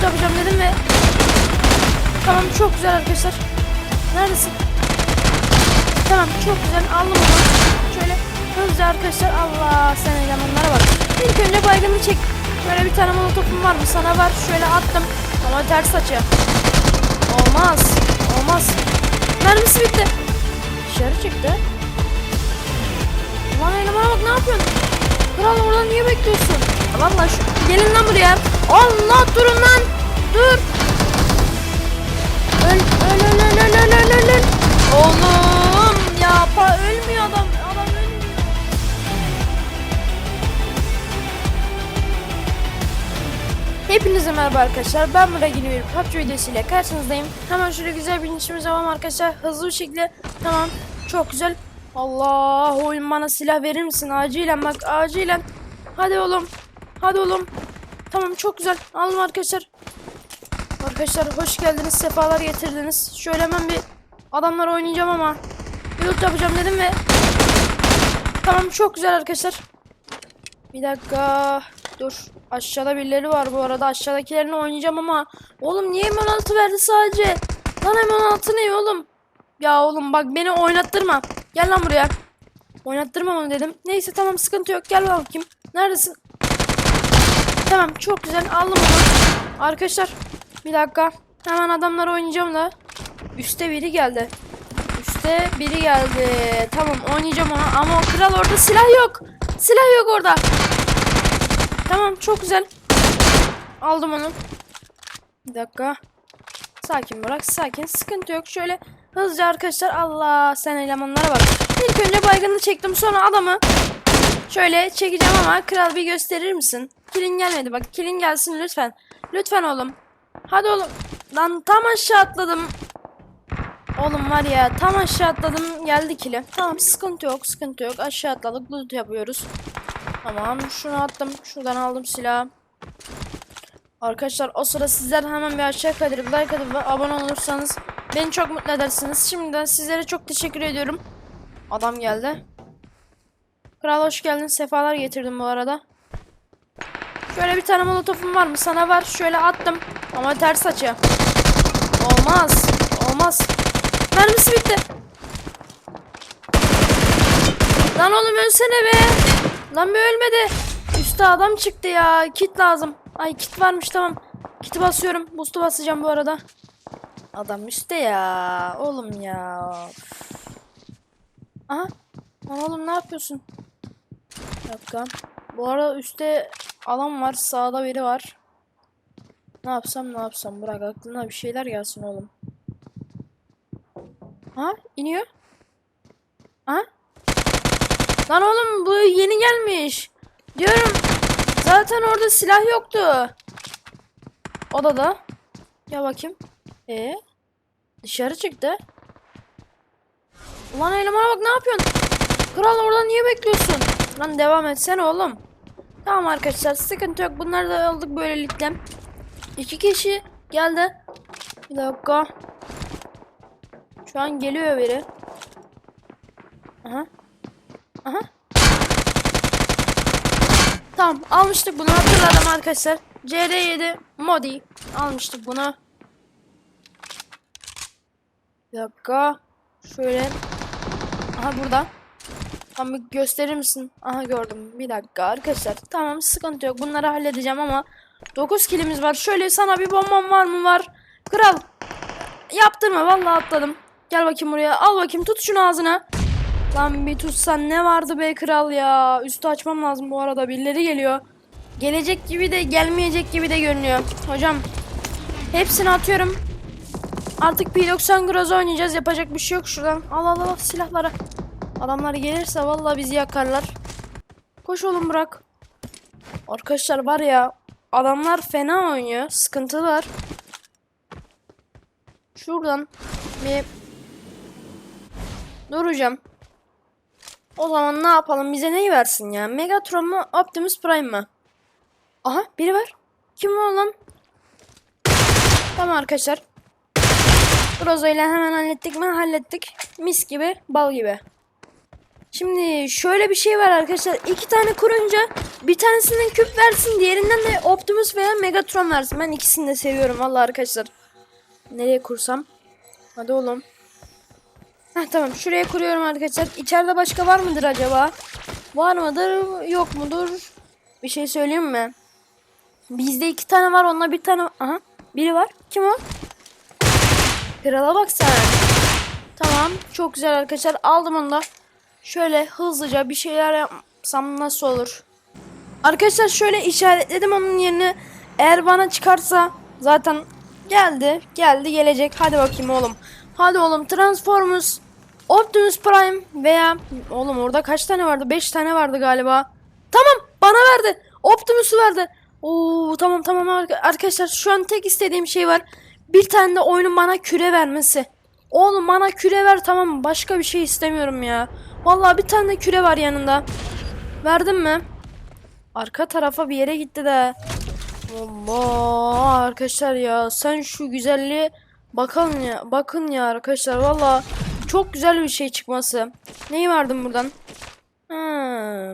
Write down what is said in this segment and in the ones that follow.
loot yapacağım dedim ve Tamam çok güzel arkadaşlar. Neredesin? Tamam çok güzel aldım onu. Şöyle hızlıca arkadaşlar Allah sen elemanlara bak. İlk önce baygını çek. Şöyle bir tane molotofum var mı? Sana var. Şöyle attım. Ama ters açı. Olmaz. Olmaz. Mermisi bitti. Dışarı çıktı. Lan elemana bak ne yapıyorsun? Kral oradan niye bekliyorsun? Valla şu gelin lan buraya. Allah durun lan. Dur. Öl öl öl öl öl öl öl öl. Oğlum ya pa ölmüyor adam. Adam ölmüyor. Hepinize merhaba arkadaşlar. Ben Murat yeni bir PUBG videosu ile karşınızdayım. Hemen şöyle güzel bir işimiz alalım arkadaşlar. Hızlı bir şekilde. Tamam. Çok güzel. Allah oyun bana silah verir misin acilen bak acilen. Hadi oğlum Hadi oğlum. Tamam çok güzel. Aldım arkadaşlar. Arkadaşlar hoş geldiniz. Sefalar getirdiniz. Şöyle hemen bir adamlar oynayacağım ama loot yapacağım dedim ve Tamam çok güzel arkadaşlar. Bir dakika. Dur. Aşağıda birileri var bu arada. Aşağıdakilerini oynayacağım ama oğlum niye M16 verdi sadece? Lan M16 ne oğlum? Ya oğlum bak beni oynattırma. Gel lan buraya. Oynattırma onu dedim. Neyse tamam sıkıntı yok. Gel bakayım. Neredesin? Tamam çok güzel aldım onu. Arkadaşlar bir dakika. Hemen adamlar oynayacağım da. Üste biri geldi. Üste biri geldi. Tamam oynayacağım onu ama o kral orada silah yok. Silah yok orada. Tamam çok güzel. Aldım onu. Bir dakika. Sakin bırak sakin. Sıkıntı yok. Şöyle hızlıca arkadaşlar. Allah sen elemanlara bak. İlk önce baygını çektim sonra adamı şöyle çekeceğim ama kral bir gösterir misin? Kilin gelmedi bak. Kilin gelsin lütfen. Lütfen oğlum. Hadi oğlum. Lan tam aşağı atladım. Oğlum var ya tam aşağı atladım geldi kili. Tamam sıkıntı yok sıkıntı yok. Aşağı atladık loot yapıyoruz. Tamam şunu attım. Şuradan aldım silahı. Arkadaşlar o sıra sizler hemen bir aşağı kaydırıp like atıp abone olursanız beni çok mutlu edersiniz. Şimdiden sizlere çok teşekkür ediyorum. Adam geldi. Kral hoş geldin. Sefalar getirdim bu arada. Şöyle bir tane molotofum var mı? Sana var. Şöyle attım. Ama ters açı. Olmaz. Olmaz. Mermisi bitti. Lan oğlum ölsene be. Lan bir ölmedi. Üste adam çıktı ya. Kit lazım. Ay kit varmış tamam. Kiti basıyorum. Boost'u basacağım bu arada. Adam üstte ya. Oğlum ya. Aha. Lan oğlum ne yapıyorsun? Bir dakika. Bu arada üstte alan var. Sağda biri var. Ne yapsam ne yapsam. Bırak aklına bir şeyler gelsin oğlum. Ha iniyor. Ha? Lan oğlum bu yeni gelmiş. Diyorum. Zaten orada silah yoktu. Odada. Ya bakayım. E dışarı çıktı. Ulan elemana bak ne yapıyorsun? Kral orada niye bekliyorsun? Lan devam etsene oğlum. Tamam arkadaşlar sıkıntı yok. Bunları da aldık böylelikle. İki kişi geldi. Bir dakika. Şu an geliyor biri. Aha. Aha. Tamam almıştık bunu hatırladım arkadaşlar. CR7 Modi almıştık bunu. Bir dakika. Şöyle. Aha burada. Tam bir gösterir misin? Aha gördüm. Bir dakika arkadaşlar. Tamam sıkıntı yok. Bunları halledeceğim ama 9 kilimiz var. Şöyle sana bir bombam var mı var? Kral. Yaptırma vallahi atladım. Gel bakayım buraya. Al bakayım tut şunu ağzına. Lan bir tutsan ne vardı be kral ya. Üstü açmam lazım bu arada. Birileri geliyor. Gelecek gibi de gelmeyecek gibi de görünüyor. Hocam hepsini atıyorum. Artık P90 Groza oynayacağız. Yapacak bir şey yok şuradan. Al al al silahları. Adamlar gelirse vallahi bizi yakarlar. Koş oğlum bırak. Arkadaşlar var ya adamlar fena oynuyor. Sıkıntı var. Şuradan bir duracağım. O zaman ne yapalım? Bize neyi versin ya? Megatron mu? Optimus Prime mı? Aha biri var. Kim o lan? Tamam arkadaşlar. Rozo ile hemen hallettik mi? Hallettik. Mis gibi, bal gibi. Şimdi şöyle bir şey var arkadaşlar. iki tane kurunca bir tanesinden küp versin. Diğerinden de Optimus veya Megatron versin. Ben ikisini de seviyorum vallahi arkadaşlar. Nereye kursam? Hadi oğlum. Heh, tamam şuraya kuruyorum arkadaşlar. İçeride başka var mıdır acaba? Var mıdır yok mudur? Bir şey söyleyeyim mi? Bizde iki tane var onunla bir tane. Aha biri var. Kim o? Krala bak sen. Tamam çok güzel arkadaşlar aldım onu da. Şöyle hızlıca bir şeyler yapsam nasıl olur? Arkadaşlar şöyle işaretledim onun yerine. Eğer bana çıkarsa zaten geldi. Geldi gelecek. Hadi bakayım oğlum. Hadi oğlum Transformers Optimus Prime veya oğlum orada kaç tane vardı? 5 tane vardı galiba. Tamam bana verdi. Optimus'u verdi. Oo tamam tamam arka- arkadaşlar şu an tek istediğim şey var. Bir tane de oyunun bana küre vermesi. Oğlum bana küre ver tamam? Başka bir şey istemiyorum ya. Vallahi bir tane küre var yanında. Verdin mi? Arka tarafa bir yere gitti de. Allah arkadaşlar ya sen şu güzelliğe bakın ya bakın ya arkadaşlar valla çok güzel bir şey çıkması. Neyi verdim buradan? Ha,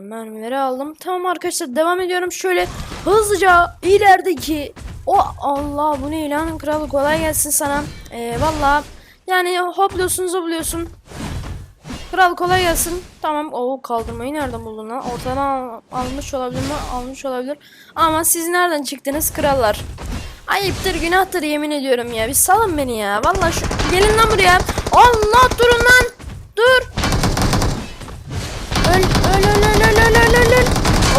mermileri aldım. Tamam arkadaşlar devam ediyorum. Şöyle hızlıca ilerideki o Allah bu ne ilanın kralı kolay gelsin sana. Ee, valla yani hopluyorsun zıplıyorsun. Kral kolay gelsin. Tamam. O kaldırmayı nereden buldun lan? Ortadan al- almış olabilir mi? Almış olabilir. Ama siz nereden çıktınız krallar? Ayıptır günahtır yemin ediyorum ya. Bir salın beni ya. Vallahi şu gelin lan buraya. Allah durun lan. Dur. Öl öl öl öl öl öl öl öl.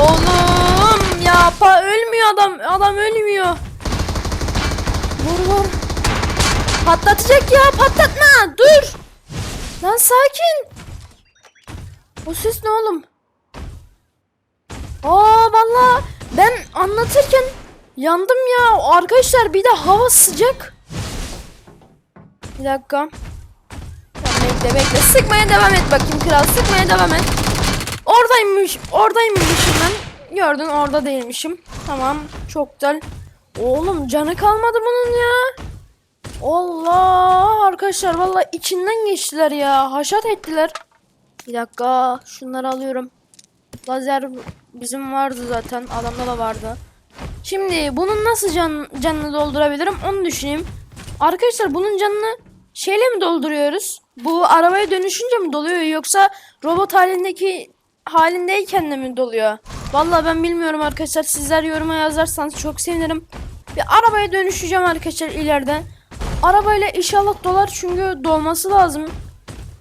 Oğlum ya pa ölmüyor adam. Adam ölmüyor. Vur vur. Patlatacak ya patlatma. Dur. Lan sakin. O ses ne oğlum? Aa valla ben anlatırken yandım ya. Arkadaşlar bir de hava sıcak. Bir dakika. Bekle bekle. Sıkmaya devam et bakayım kral. Sıkmaya devam et. Oradaymış. Oradaymışım ben. Gördün orada değilmişim. Tamam. Çok güzel. Oğlum canı kalmadı bunun ya. Allah arkadaşlar valla içinden geçtiler ya. Haşat ettiler. Bir dakika şunları alıyorum. Lazer bizim vardı zaten. Adamda da vardı. Şimdi bunun nasıl can, canını doldurabilirim onu düşüneyim. Arkadaşlar bunun canını şeyle mi dolduruyoruz? Bu arabaya dönüşünce mi doluyor yoksa robot halindeki halindeyken de mi doluyor? Vallahi ben bilmiyorum arkadaşlar. Sizler yoruma yazarsanız çok sevinirim. Bir arabaya dönüşeceğim arkadaşlar ileride. Arabayla inşallah dolar çünkü dolması lazım.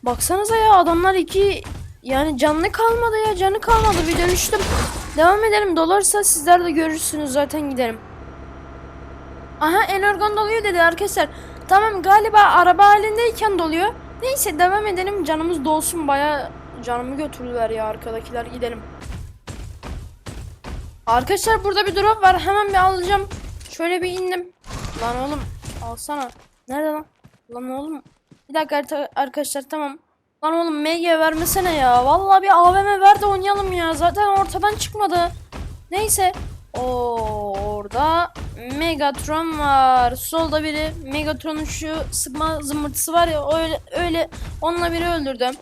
Baksanıza ya adamlar iki yani canlı kalmadı ya canı kalmadı bir dönüştüm. Devam edelim dolarsa sizler de görürsünüz zaten giderim. Aha energon doluyor dedi arkadaşlar. Tamam galiba araba halindeyken doluyor. Neyse devam edelim canımız dolsun baya canımı götürdüler ya arkadakiler gidelim. Arkadaşlar burada bir drop var hemen bir alacağım. Şöyle bir indim. Lan oğlum alsana. Nerede lan? Lan oğlum. Bir dakika arkadaşlar tamam. Lan oğlum MG vermesene ya. Vallahi bir AVM ver de oynayalım ya. Zaten ortadan çıkmadı. Neyse. Oo, orada Megatron var. Solda biri Megatron'un şu sıkma zımbırtısı var ya öyle öyle onunla biri öldürdüm.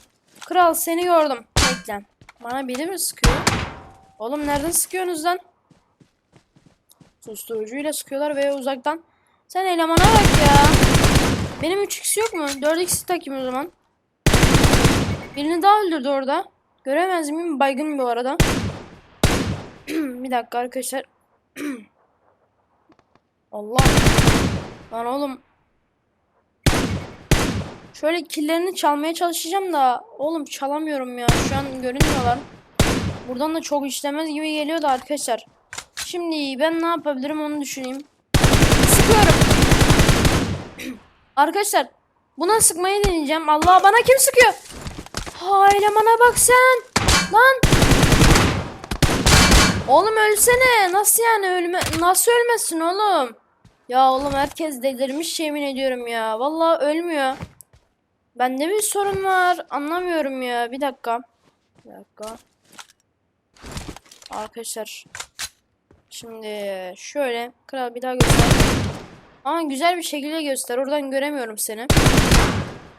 Kral seni gördüm. Bekle. Bana biri mi sıkıyor? Oğlum nereden sıkıyorsunuz lan? Susturucuyla sıkıyorlar ve uzaktan. Sen elemana bak ya. Benim 3x yok mu? 4x takayım o zaman. Birini daha öldürdü orada. Göremez miyim? Baygın bu arada. bir dakika arkadaşlar. Allah. Lan oğlum. Şöyle killerini çalmaya çalışacağım da oğlum çalamıyorum ya. Şu an görünmüyorlar. Buradan da çok işlemez gibi geliyor da arkadaşlar. Şimdi ben ne yapabilirim onu düşüneyim. Sıkıyorum. Arkadaşlar buna sıkmayı deneyeceğim. Allah bana kim sıkıyor? Ha elemana bak sen. Lan. Oğlum ölsene. Nasıl yani ölme nasıl ölmesin oğlum? Ya oğlum herkes delirmiş yemin ediyorum ya. Vallahi ölmüyor. Bende bir sorun var. Anlamıyorum ya. Bir dakika. Bir dakika. Arkadaşlar. Şimdi şöyle kral bir daha göster. Ama güzel bir şekilde göster. Oradan göremiyorum seni.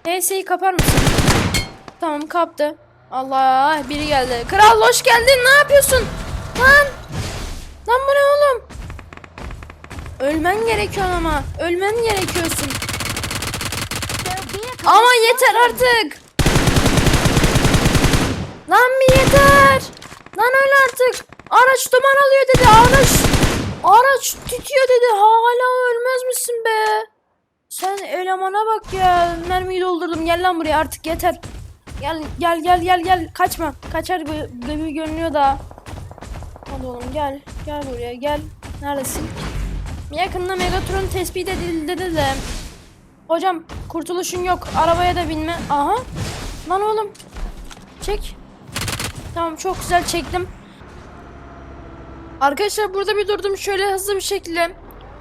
HS'yi kapar mısın? Tamam kaptı. Allah biri geldi. Kral hoş geldin. Ne yapıyorsun? Lan. Lan bu ne oğlum? Ölmen gerekiyor ama. Ölmen gerekiyorsun. Ama yeter artık. Lan bir yeter. Lan öyle artık. Araç duman alıyor dedi. Araç araç tütüyor dedi. Hala ölmez misin be? Sen elemana bak ya. Mermiyi doldurdum. Gel lan buraya artık yeter. Gel gel gel gel gel. Kaçma. Kaçar gibi, görünüyor da. Hadi oğlum gel. Gel buraya gel. Neredesin? Yakında Megatron tespit edildi dedi de. Hocam kurtuluşun yok. Arabaya da binme. Aha. Lan oğlum. Çek. Tamam çok güzel çektim. Arkadaşlar burada bir durdum şöyle hızlı bir şekilde.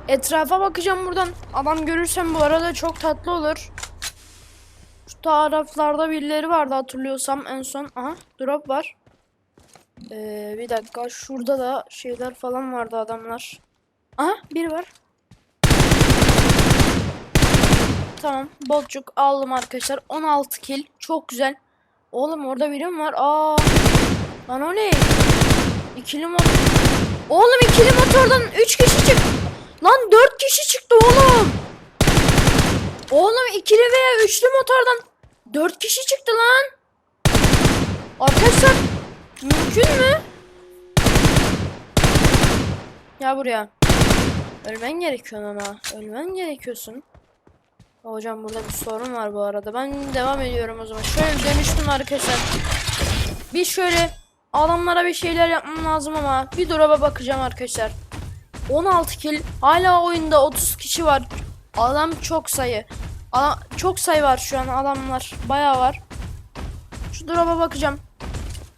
Etrafa bakacağım buradan. Adam görürsem bu arada çok tatlı olur. Şu taraflarda birileri vardı hatırlıyorsam en son. Aha drop var. Ee, bir dakika şurada da şeyler falan vardı adamlar. Aha biri var. Tamam bolcuk aldım arkadaşlar. 16 kill. Çok güzel. Oğlum orada biri mi var? Aa. Lan o ne? İkili motor. Oğlum ikili motordan 3 kişi çık. Lan 4 kişi çıktı oğlum. Oğlum ikili veya üçlü motordan 4 kişi çıktı lan. Arkadaşlar mümkün mü? Ya buraya. Ölmen gerekiyor ama. Ölmen gerekiyorsun. Hocam burada bir sorun var bu arada. Ben devam ediyorum o zaman. Şöyle dönüştüm arkadaşlar. Bir şöyle adamlara bir şeyler yapmam lazım ama bir drop'a bakacağım arkadaşlar. 16 kill. Hala oyunda 30 kişi var. Adam çok sayı. Adam, çok sayı var şu an adamlar. Bayağı var. Şu drop'a bakacağım.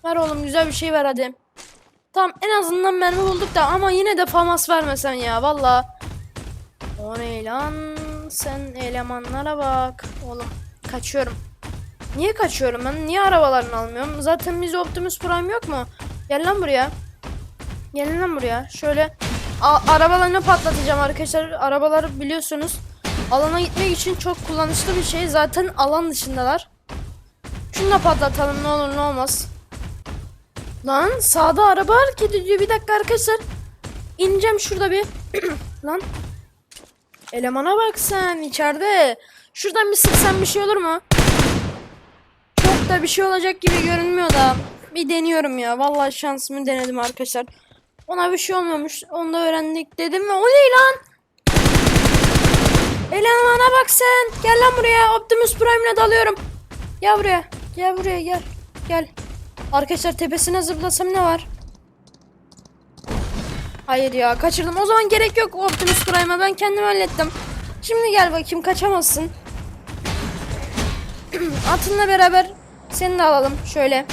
Ver oğlum güzel bir şey ver hadi. Tamam en azından mermi bulduk da ama yine de famas vermesen ya valla. O ne lan? Sen elemanlara bak. Oğlum kaçıyorum. Niye kaçıyorum ben? Niye arabalarını almıyorum? Zaten bizde Optimus Prime yok mu? Gel lan buraya. Gelin lan buraya. Şöyle A- arabalarını patlatacağım arkadaşlar. Arabalar biliyorsunuz alana gitmek için çok kullanışlı bir şey. Zaten alan dışındalar. Şunu da patlatalım ne olur ne olmaz. Lan sağda araba hareket ediyor. Bir dakika arkadaşlar. İneceğim şurada bir. lan. Elemana bak sen içeride. Şuradan bir sıksam bir şey olur mu? Da bir şey olacak gibi görünmüyor da. Bir deniyorum ya. Vallahi şansımı denedim arkadaşlar. Ona bir şey olmamış. Onu da öğrendik dedim ve o ne lan? Elemana bak sen. Gel lan buraya. Optimus Prime'le dalıyorum. Gel buraya. Gel buraya gel. Gel. Arkadaşlar tepesine zıplasam ne var? Hayır ya kaçırdım. O zaman gerek yok Optimus Prime'a. Ben kendim hallettim. Şimdi gel bakayım kaçamazsın. Atınla beraber seni de alalım. Şöyle.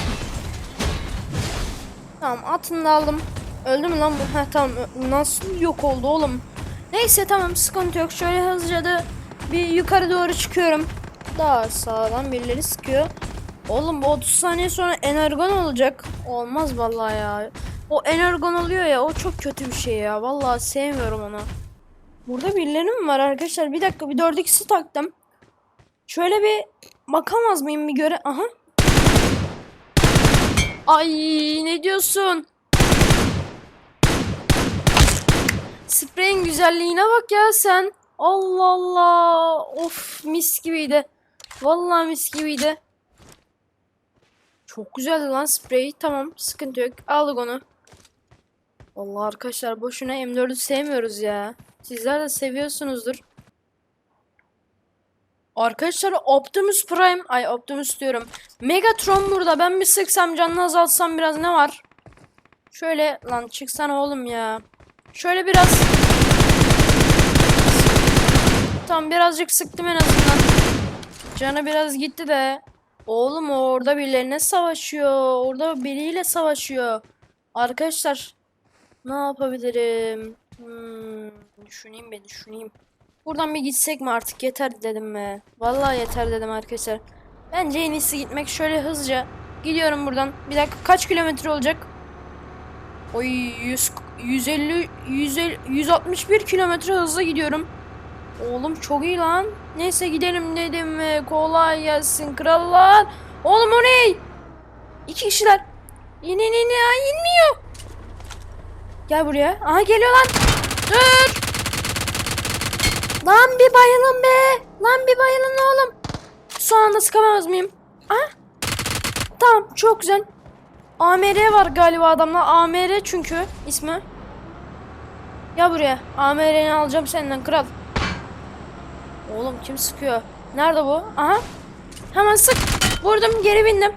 Tamam atını da aldım. Öldü mü lan bu? Heh tamam. Nasıl yok oldu oğlum? Neyse tamam sıkıntı yok. Şöyle hızlıca da bir yukarı doğru çıkıyorum. Daha sağdan birileri sıkıyor. Oğlum bu 30 saniye sonra energon olacak. Olmaz vallahi ya. O energon oluyor ya o çok kötü bir şey ya. Vallahi sevmiyorum onu. Burada birileri mi var arkadaşlar? Bir dakika bir 4x'i taktım. Şöyle bir bakamaz mıyım bir göre? Aha. Ay ne diyorsun? Spreyin güzelliğine bak ya sen. Allah Allah. Of mis gibiydi. Vallahi mis gibiydi. Çok güzeldi lan sprey. Tamam sıkıntı yok. Aldık onu. Vallahi arkadaşlar boşuna M4'ü sevmiyoruz ya. Sizler de seviyorsunuzdur. Arkadaşlar Optimus Prime, ay Optimus diyorum. Megatron burada. Ben bir sıksam canını azaltsam biraz ne var? Şöyle lan çıksana oğlum ya. Şöyle biraz Tamam birazcık sıktım en azından. Canı biraz gitti de. Oğlum orada birilerine savaşıyor. Orada biriyle savaşıyor. Arkadaşlar ne yapabilirim? Hmm, düşüneyim bir düşüneyim. Buradan bir gitsek mi artık yeter dedim be. Vallahi yeter dedim arkadaşlar. Bence en iyisi gitmek şöyle hızlıca. Gidiyorum buradan. Bir dakika kaç kilometre olacak? Oy 100, 150, 150 161 kilometre hızla gidiyorum. Oğlum çok iyi lan. Neyse gidelim dedim ve kolay gelsin krallar. Oğlum o ne? İki kişiler. İn in in ya inmiyor. Gel buraya. Aha geliyor lan. Dur. Lan bir bayılın be. Lan bir bayılın oğlum. Son anda sıkamaz mıyım? Aha. Tamam çok güzel. AMR var galiba adamla. AMR çünkü ismi. Gel buraya. AMR'ni alacağım senden kral. Oğlum kim sıkıyor? Nerede bu? Aha. Hemen sık. Vurdum geri bindim.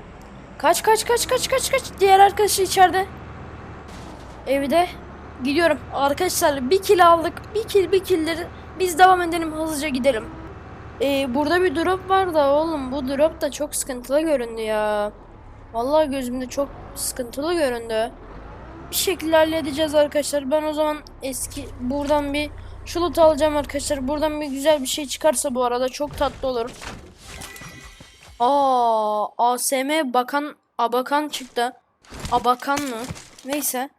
Kaç kaç kaç kaç kaç kaç. Diğer arkadaşı içeride. Evde. Gidiyorum. Arkadaşlar bir kill aldık. Bir kill bir killleri. Biz devam edelim hızlıca gidelim. Ee, burada bir drop var da oğlum bu drop da çok sıkıntılı göründü ya. Vallahi gözümde çok sıkıntılı göründü. Bir şekilde halledeceğiz arkadaşlar. Ben o zaman eski buradan bir şu loot alacağım arkadaşlar. Buradan bir güzel bir şey çıkarsa bu arada çok tatlı olur. Aa, ASM bakan abakan çıktı. Abakan mı? Neyse.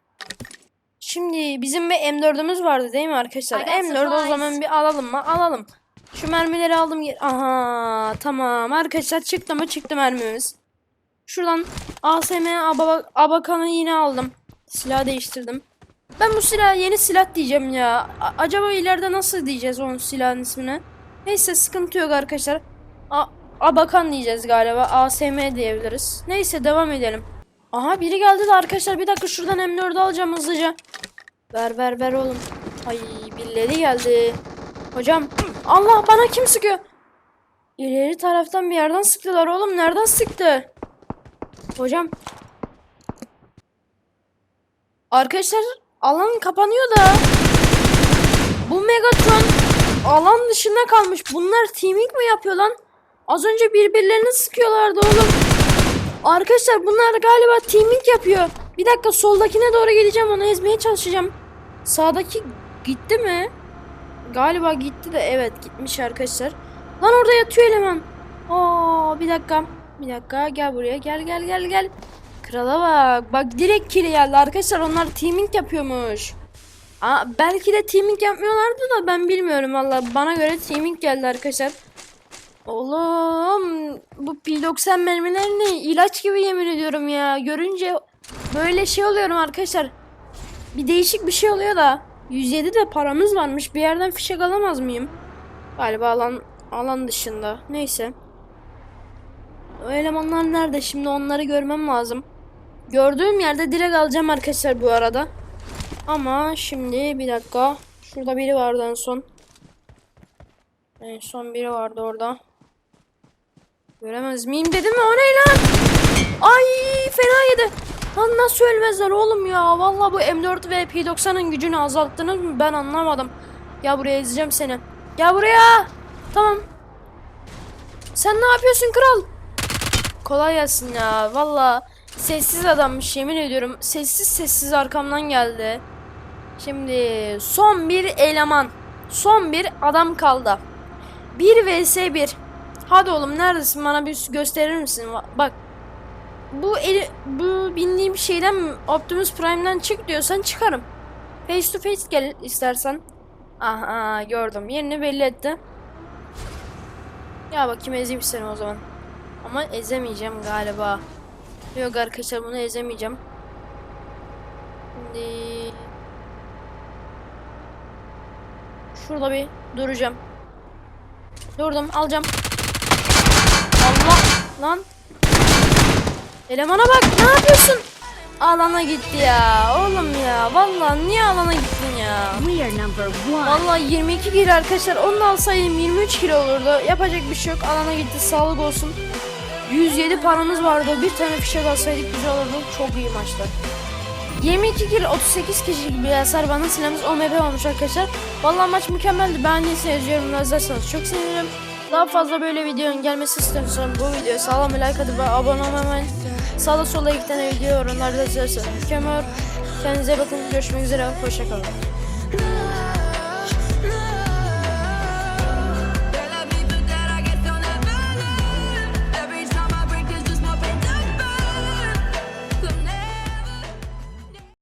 Şimdi bizim bir M4'ümüz vardı değil mi arkadaşlar? I got M4 o zaman bir alalım mı? Alalım. Şu mermileri aldım. Aha tamam arkadaşlar çıktı mı çıktı mermimiz. Şuradan ASM aba, abakanı yine aldım. Silah değiştirdim. Ben bu silah yeni silah diyeceğim ya. A- acaba ileride nasıl diyeceğiz onun silahın ismini? Neyse sıkıntı yok arkadaşlar. A- abakan diyeceğiz galiba. ASM diyebiliriz. Neyse devam edelim. Aha biri geldi de arkadaşlar bir dakika şuradan M4'ü alacağım hızlıca. Ver ver ver oğlum. Ay birileri geldi. Hocam Allah bana kim sıkıyor? İleri taraftan bir yerden sıktılar oğlum. Nereden sıktı? Hocam. Arkadaşlar alan kapanıyor da. Bu Megatron alan dışında kalmış. Bunlar teaming mi yapıyor lan? Az önce birbirlerini sıkıyorlardı oğlum. Arkadaşlar bunlar galiba teaming yapıyor. Bir dakika soldakine doğru gideceğim onu ezmeye çalışacağım. Sağdaki gitti mi? Galiba gitti de evet gitmiş arkadaşlar. Lan orada yatıyor eleman. Aa bir dakika. Bir dakika gel buraya gel gel gel gel. Krala bak. Bak direkt kili geldi arkadaşlar. Onlar teaming yapıyormuş. Aa, belki de teaming yapmıyorlardı da ben bilmiyorum valla. Bana göre teaming geldi arkadaşlar. Oğlum bu P90 mermilerini ilaç gibi yemin ediyorum ya. Görünce böyle şey oluyorum arkadaşlar. Bir değişik bir şey oluyor da. 107 de paramız varmış. Bir yerden fişek alamaz mıyım? Galiba alan alan dışında. Neyse. O elemanlar nerede? Şimdi onları görmem lazım. Gördüğüm yerde direkt alacağım arkadaşlar bu arada. Ama şimdi bir dakika. Şurada biri vardı en son. En son biri vardı orada. Göremez miyim dedim mi? O ne lan? Ay fena yedi. Lan nasıl ölmezler oğlum ya? Vallahi bu M4 ve P90'ın gücünü azalttınız mı? Ben anlamadım. Ya buraya ezeceğim seni. Gel buraya. Tamam. Sen ne yapıyorsun kral? Kolay gelsin ya. Valla sessiz adammış yemin ediyorum. Sessiz sessiz arkamdan geldi. Şimdi son bir eleman. Son bir adam kaldı. 1 vs 1. Hadi oğlum neredesin bana bir gösterir misin? Bak. Bu eli, bu bindiğim şeyden Optimus Prime'den çık diyorsan çıkarım. Face to face gel istersen. Aha gördüm. Yerini belli etti. Ya bakayım ezeyim seni o zaman. Ama ezemeyeceğim galiba. Yok arkadaşlar bunu ezemeyeceğim. Şimdi şurada bir duracağım. Durdum alacağım. Lan. Elemana bak ne yapıyorsun? Alana gitti ya. Oğlum ya. Vallahi niye alana gittin ya? Vallahi 22 kilo arkadaşlar. Onu da alsaydım 23 kilo olurdu. Yapacak bir şey yok. Alana gitti. Sağlık olsun. 107 paramız vardı. Bir tane fişek alsaydık güzel olurdu. Çok iyi maçtı. 22 kill 38 kişilik bir hasar bana silahımız OMP olmuş arkadaşlar. Vallahi maç mükemmeldi. Beğendiyseniz yorumlar yazarsanız çok sevinirim. Daha fazla böyle videonun gelmesi istiyorsanız bu videoya sağlam bir like atıp abone olmayı. Sağda solda iki tane video yorumlarda yazarsanız mükemmel. Kendinize bakın. Görüşmek üzere. Hoşçakalın.